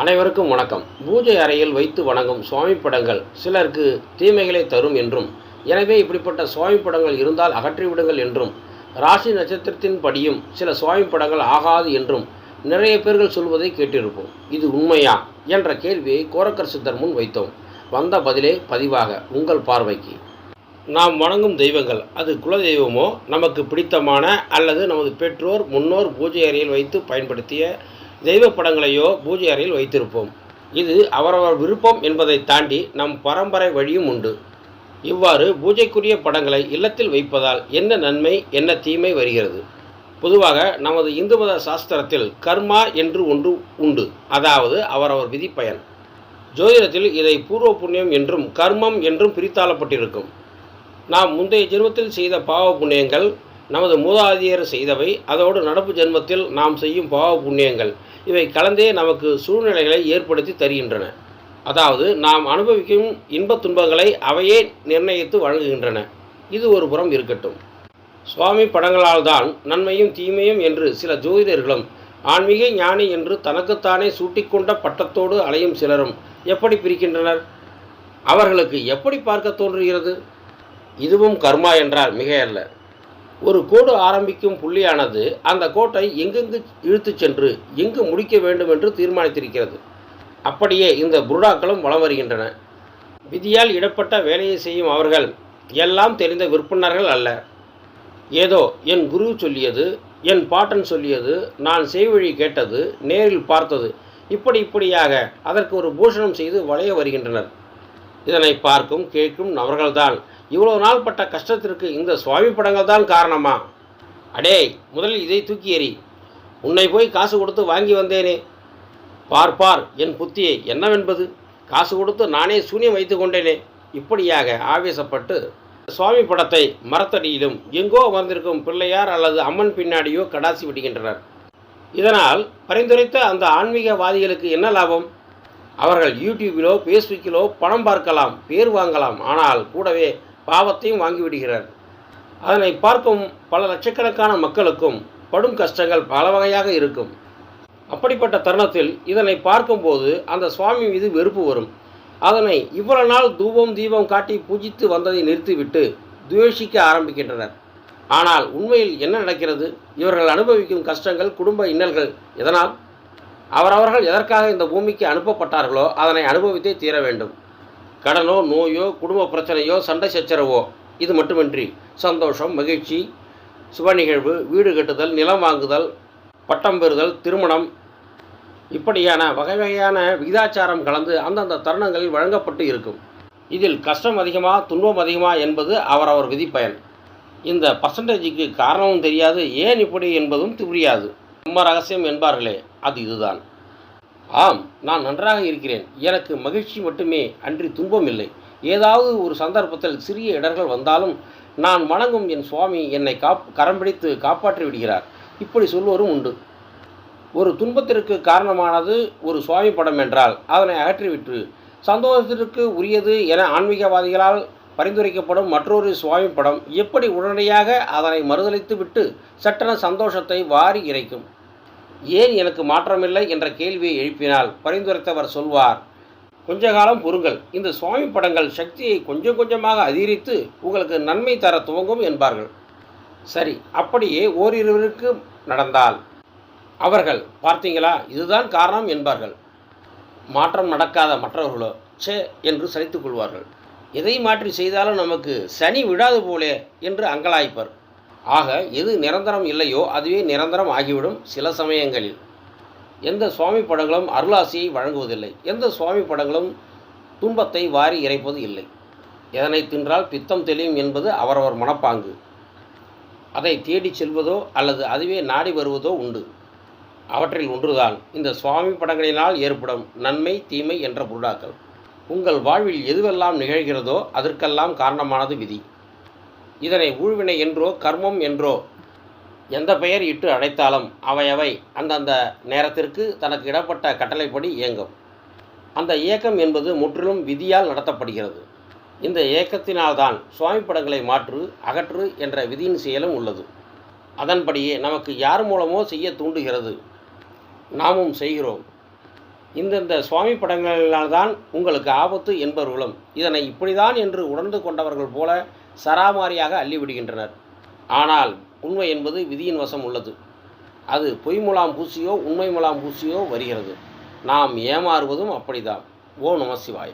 அனைவருக்கும் வணக்கம். பூஜை அறையில் வைத்து வணங்கும் சுவாமி படங்கள் சிலருக்கு தீமைகளை தரும் என்றும் எனவே இப்படிப்பட்ட சுவாமி படங்கள் இருந்தால் அகற்றிவிடுங்கள் என்றும் ராசி நட்சத்திரத்தின் படியும் சில சுவாமி படங்கள் ஆகாது என்றும் நிறைய பேர்கள் சொல்வதை கேட்டிருப்போம். இது உண்மையா என்ற கேள்வியை கோரக்கர் சித்தர் முன் வைத்தோம். வந்த பதிலே பதிவாக உங்கள் பார்வைக்கு. நாம் வணங்கும் தெய்வங்கள் அது குலதெய்வமோ நமக்கு பிடித்தமான அல்லது நமது பெற்றோர் முன்னோர் பூஜை அறையில் வைத்து பயன்படுத்திய தெய்வ படங்களையோ பூஜை அறையில் வைத்திருப்போம். இது அவரவர் விருப்பம் என்பதை தாண்டி நம் பரம்பரை வழியும் உண்டு. இவ்வாறு பூஜைக்குரிய படங்களை இல்லத்தில் வைப்பதால் என்ன நன்மை என்ன தீமை வருகிறது? பொதுவாக நமது இந்து மத சாஸ்திரத்தில் கர்மா என்று ஒன்று உண்டு. அதாவது அவரவர் விதிப்பயன். ஜோதிடத்தில் இதை பூர்வ புண்ணியம் என்றும் கர்மம் என்றும் பிரித்தாளப்பட்டிருக்கும். நாம் முந்தைய ஜென்மத்தில் செய்த பாவ புண்ணியங்கள் நமது மூதாதியர் செய்தவை அதோடு நடப்பு ஜென்மத்தில் நாம் செய்யும் பாவ புண்ணியங்கள். இவை கலந்தே நமக்கு சூழ்நிலைகளை ஏற்படுத்தி தருகின்றன. அதாவது நாம் அனுபவிக்கும் இன்பத் துன்பங்களை அவையே நிர்ணயித்து வழங்குகின்றன. இது ஒரு புறம் இருக்கட்டும். சுவாமி படங்களால் தான் நன்மையும் தீமையும் என்று சில ஜோதிடர்களும் ஆன்மீக ஞானி என்று தனக்குத்தானே சூட்டிக்கொண்ட பட்டத்தோடு அலையும் சிலரும் எப்படி பிரிக்கின்றனர்? அவர்களுக்கு எப்படி பார்க்க தோன்றுகிறது? இதுவும் கர்மா என்றால் மிகையல்ல. ஒரு கோடு ஆரம்பிக்கும் புள்ளியானது அந்த கோட்டை எங்கெங்கு இழுத்துச் சென்று எங்கு முடிக்க வேண்டும் என்று தீர்மானித்திருக்கிறது. அப்படியே இந்த புருடாக்களும் வலம் வருகின்றன. விதியால் இடப்பட்ட வேலையை செய்யும் அவர்கள் எல்லாம் தெரிந்த விற்பனர்கள் அல்ல. ஏதோ என் குரு சொல்லியது என் பாட்டன் சொல்லியது நான் செய்வழி கேட்டது நேரில் பார்த்தது. இப்படி இப்படியாக அதற்கு ஒரு பூஷணம் செய்து வளைய வருகின்றனர். இதனை பார்க்கும் கேட்கும் நபர்கள்தான் இவ்வளோ நாள் பட்ட கஷ்டத்திற்கு இந்த சுவாமி படங்கள் தான் காரணமா? அடே முதலில் இதை தூக்கி எறி. உன்னை போய் காசு கொடுத்து வாங்கி வந்தேனே. பார் பார் என் புத்தியை என்னவென்பது? காசு கொடுத்து நானே சூனியம் வைத்து கொண்டேனே. இப்படியாக ஆவேசப்பட்டு சுவாமி படத்தை மரத்தடியிலும் எங்கோ அமர்ந்திருக்கும் பிள்ளையார் அல்லது அம்மன் பின்னாடியோ கடாசி விடுகின்றனர் இதனால் பரிந்துரைத்த அந்த ஆன்மீகவாதிகளுக்கு என்ன லாபம்? அவர்கள் யூடியூபிலோ ஃபேஸ்புக்கிலோ பணம் பார்க்கலாம் பேர் வாங்கலாம். ஆனால் கூடவே பாவத்தையும் வாங்கிவிடுகிறார் அதனை பார்க்கும் பல லட்சக்கணக்கான மக்களுக்கும் படும் கஷ்டங்கள் பல வகையாக இருக்கும். அப்படிப்பட்ட தருணத்தில் இதனை பார்க்கும்போது அந்த சுவாமி மீது வெறுப்பு வரும். அதனை இவ்வளவு நாள் தூபம் தீபம் காட்டி பூஜித்து வந்ததை நிறுத்திவிட்டு துவேஷிக்க ஆரம்பிக்கின்றனர். ஆனால் உண்மையில் என்ன நடக்கிறது? இவர்கள் அனுபவிக்கும் கஷ்டங்கள் குடும்ப இன்னல்கள் எதனால்? அவரவர்கள் எதற்காக இந்த பூமிக்கு அனுப்பப்பட்டார்களோ அதனை அனுபவித்தே தீர வேண்டும். கடனோ நோயோ குடும்ப பிரச்சனையோ சண்டை சச்சரவோ இது மட்டுமின்றி சந்தோஷம் மகிழ்ச்சி சுப நிகழ்வு வீடு கட்டுதல் நிலம் வாங்குதல் பட்டம் பெறுதல் திருமணம் இப்படியான வகை வகையான விகிதாச்சாரம் கலந்து அந்தந்த தருணங்களில் வழங்கப்பட்டு இருக்கும். இதில் கஷ்டம் அதிகமா துன்பம் அதிகமா என்பது அவரவர் விதிப்பயன். இந்த பர்சன்டேஜுக்கு காரணமும் தெரியாது ஏன் இப்படி என்பதும் புரியாது. ரொம்ப ரகசியம் என்பார்களே அது இதுதான். ஆம் நான் நன்றாக இருக்கிறேன். எனக்கு மகிழ்ச்சி மட்டுமே அன்றி துன்பம் இல்லை. ஏதாவது ஒரு சந்தர்ப்பத்தில் சிறிய இடர்கள் வந்தாலும் நான் வணங்கும் என் சுவாமி என்னை காப் கரம் பிடித்து காப்பாற்றி விடுகிறார். இப்படி சொல்வோரும் உண்டு. ஒரு துன்பத்திற்கு காரணமானது ஒரு சுவாமி படம் என்றால் அதனை அகற்றிவிட்டு சந்தோஷத்திற்கு உரியது என ஆன்மீகவாதிகளால் பரிந்துரைக்கப்படும் மற்றொரு சுவாமி படம் எப்படி உடனடியாக அதனை மறுதளித்து விட்டு சட்டென சந்தோஷத்தை வாரி இறைக்கும். ஏன் எனக்கு மாற்றமில்லை என்ற கேள்வியை எழுப்பினால் பரிந்துரைத்தவர் சொல்வார் கொஞ்ச காலம் பொறுங்கள். இந்த சுவாமி படங்கள் சக்தியை கொஞ்சம் கொஞ்சமாக அதிகரித்து உங்களுக்கு நன்மை தர துவங்கும் என்பார்கள். சரி அப்படியே ஓரிருவருக்கு நடந்தால். அவர்கள் பார்த்தீங்களா? இதுதான் காரணம் என்பார்கள். மாற்றம் நடக்காத மற்றவர்களோ? ச்சே! என்று சலித்துக் கொள்வார்கள். எதை மாற்றி செய்தாலும் நமக்கு சனி விடாது போலே என்று அங்கலாய்ப்பர். ஆக எது நிரந்தரம் இல்லையோ அதுவே நிரந்தரம் ஆகிவிடும் சில சமயங்களில். எந்த சுவாமி படங்களும் அருளாசியை வழங்குவதில்லை. எந்த சுவாமி படங்களும் துன்பத்தை வாரி இறைப்பது இல்லை. எதனை தின்றால் பித்தம் தெளியும் என்பது அவரவர் மனப்பாங்கு. அதை தேடிச் செல்வதோ அல்லது அதுவே நாடி வருவதோ உண்டு. அவற்றில் ஒன்றுதான். இந்த சுவாமி படங்களினால் ஏற்படும் நன்மை தீமை என்ற புருடாக்கள் உங்கள் வாழ்வில் எதுவெல்லாம் நிகழ்கிறதோ அதற்கெல்லாம் காரணமானது விதி. இதனை ஊழ்வினை என்றோ கர்மம் என்றோ எந்த பெயர் இட்டு அழைத்தாலும் அவையவை அந்தந்த நேரத்திற்கு தனக்கு இடப்பட்ட கட்டளைப்படி இயங்கும். அந்த இயக்கம் என்பது முற்றிலும் விதியால் நடத்தப்படுகிறது. இந்த இயக்கத்தினால்தான் சுவாமி படங்களை மாற்று அகற்று என்ற விதியின் செயலும் உள்ளது. அதன்படியே நமக்கு யார் மூலமோ செய்ய தூண்டுகிறது நாமும் செய்கிறோம். இந்தந்த சுவாமி படங்களினால்தான் உங்களுக்கு ஆபத்து என்பவர்களும் இதனை இப்படிதான் என்று உணர்ந்து கொண்டவர்கள் போல சராமாரியாக அள்ளிவிடுகின்றனர். ஆனால் உண்மை என்பது விதியின் வசம் உள்ளது. அது பொய் முலாம் பூசியோ உண்மை முலாம் பூசியோ வருகிறது. நாம் ஏமாறுவதும் அப்படிதான் ஓ நம சிவாய.